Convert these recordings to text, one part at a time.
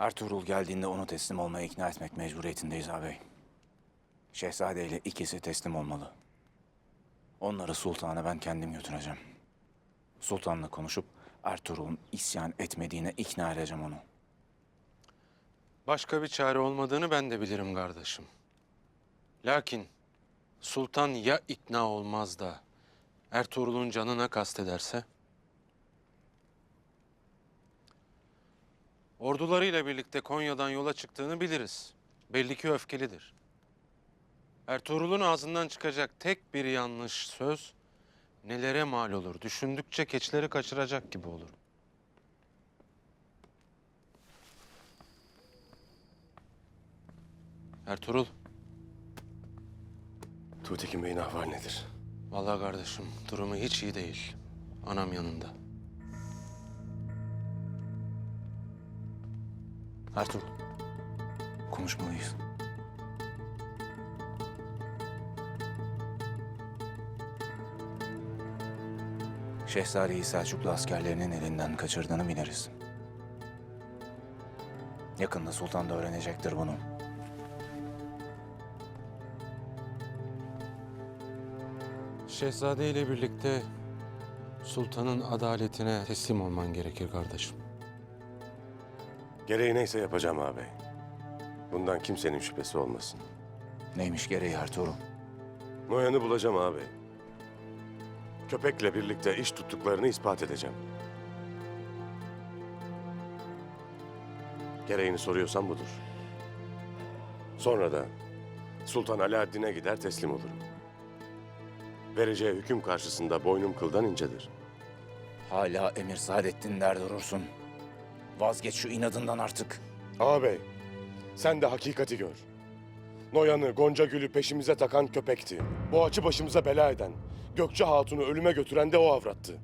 Ertuğrul geldiğinde onu teslim olmaya ikna etmek mecburiyetindeyiz ağabey. Şehzade ile ikisi teslim olmalı. Onları sultana ben kendim götüreceğim. Sultanla konuşup Ertuğrul'un isyan etmediğine ikna edeceğim onu. Başka bir çare olmadığını ben de bilirim kardeşim. Lakin sultan ya ikna olmaz da Ertuğrul'un canına kastederse? Ordularıyla birlikte Konya'dan yola çıktığını biliriz. Belli ki öfkelidir. Ertuğrul'un ağzından çıkacak tek bir yanlış söz nelere mal olur. Düşündükçe keçileri kaçıracak gibi olur. Ertuğrul, Tuğtekin Bey'in ahval nedir? vallahi kardeşim durumu hiç iyi değil. Anam yanında. Ertuğrul, konuşmalıyız. Şehzadeyi Selçuklu askerlerinin elinden kaçırdığını biliriz. Yakında sultan da öğrenecektir bunu. Şehzade ile birlikte sultanın adaletine teslim olman gerekir kardeşim. Gereği neyse yapacağım ağabey. Bundan kimsenin şüphesi olmasın. Neymiş gereği Ertuğrul? Noyan'ı bulacağım ağabey. Köpekle birlikte iş tuttuklarını ispat edeceğim. Gereğini soruyorsan budur. Sonra da Sultan Alaaddin'e gider teslim olurum. Vereceği hüküm karşısında boynum kıldan incedir. Hala Emir Saadettin der durursun. Vazgeç şu inadından artık. Ağabey, sen de hakikati gör. Noyan'ı, Gonca Gül'ü peşimize takan köpekti. Boğaçı başımıza bela eden, Gökçe Hatun'u ölüme götüren de o avrattı.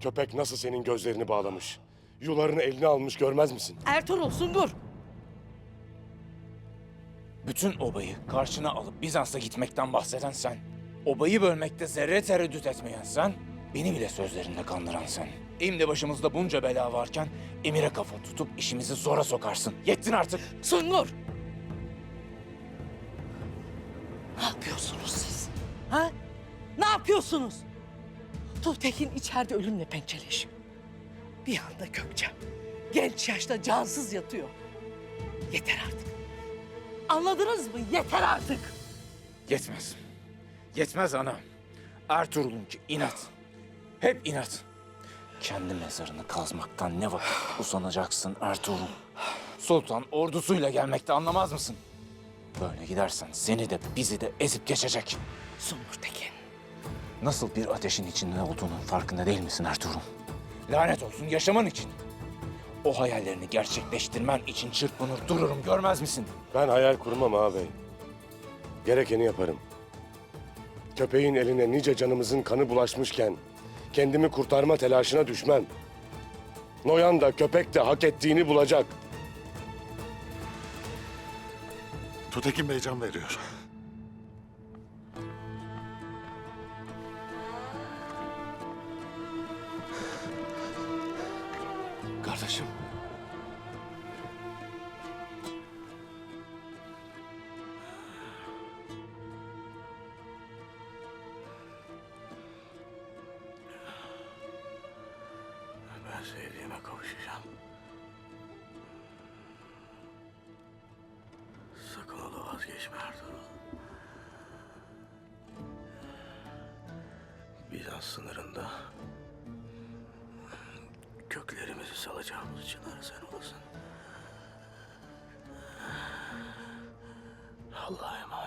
Köpek nasıl senin gözlerini bağlamış, yularını eline almış görmez misin? Ertuğrul Sungur. Bütün obayı karşına alıp Bizans'a gitmekten bahseden sen. Obayı bölmekte zerre tereddüt etmeyen sen. Beni bile sözlerinde kandıran sen. Şimdi başımızda bunca bela varken emire kafa tutup işimizi zora sokarsın. Yettin artık. Sungur. Ne yapıyorsunuz siz? Ha? Ne yapıyorsunuz? Tuğtekin içeride ölümle pençeleşiyor. Bir anda Gökçe. Genç yaşta cansız yatıyor. Yeter artık. Anladınız mı? Yeter artık. Yetmez. Yetmez ana. Ertuğrul'unki inat. Hep inat. Kendi mezarını kazmaktan ne vakit usanacaksın Ertuğrul? Sultan ordusuyla gelmekte anlamaz mısın? Böyle gidersen seni de bizi de ezip geçecek. Sungur Tekin. Nasıl bir ateşin içinde olduğunun farkında değil misin Ertuğrul? Lanet olsun yaşaman için. O hayallerini gerçekleştirmen için çırpınır dururum görmez misin? Ben hayal kurmam ağabey. Gerekeni yaparım. Köpeğin eline nice canımızın kanı bulaşmışken kendimi kurtarma telaşına düşmem. Noyan da köpek de hak ettiğini bulacak. Tutekin Bey can veriyor. Kavuşacağım. Sakın ola vazgeçme Ertuğrul. Bizans sınırında köklerimizi salacağımız çınar sen olasın. Allah'a emanet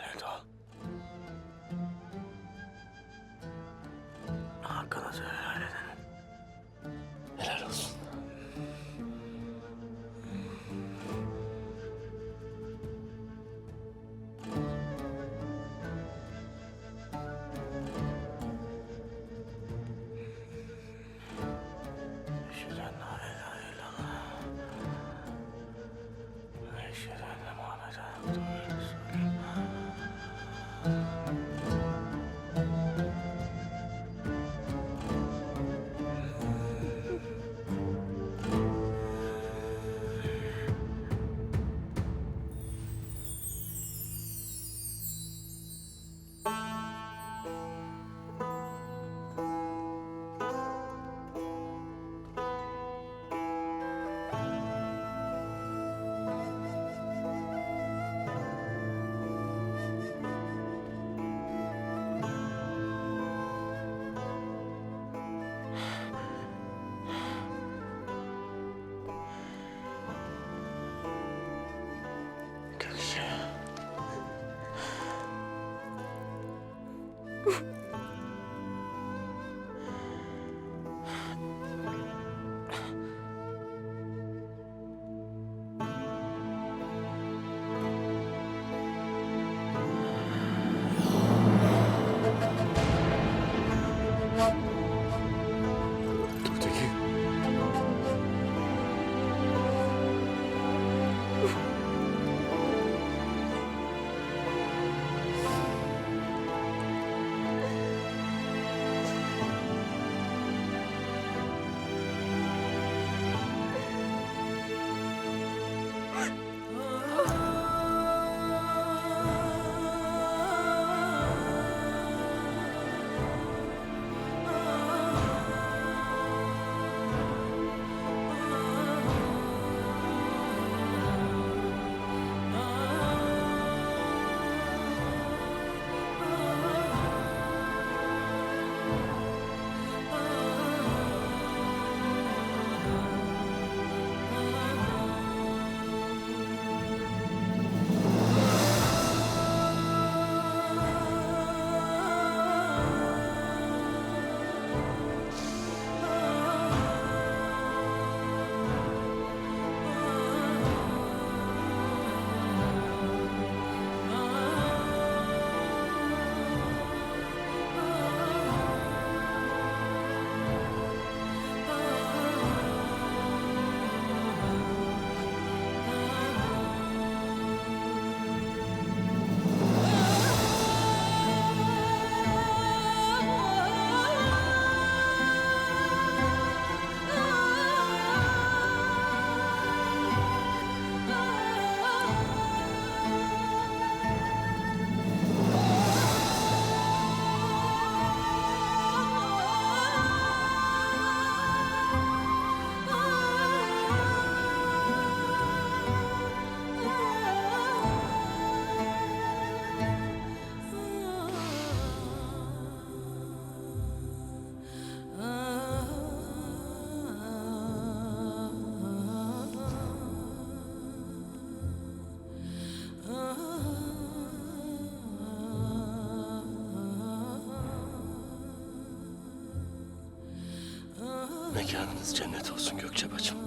Mekanınız cennet olsun Gökçe bacım.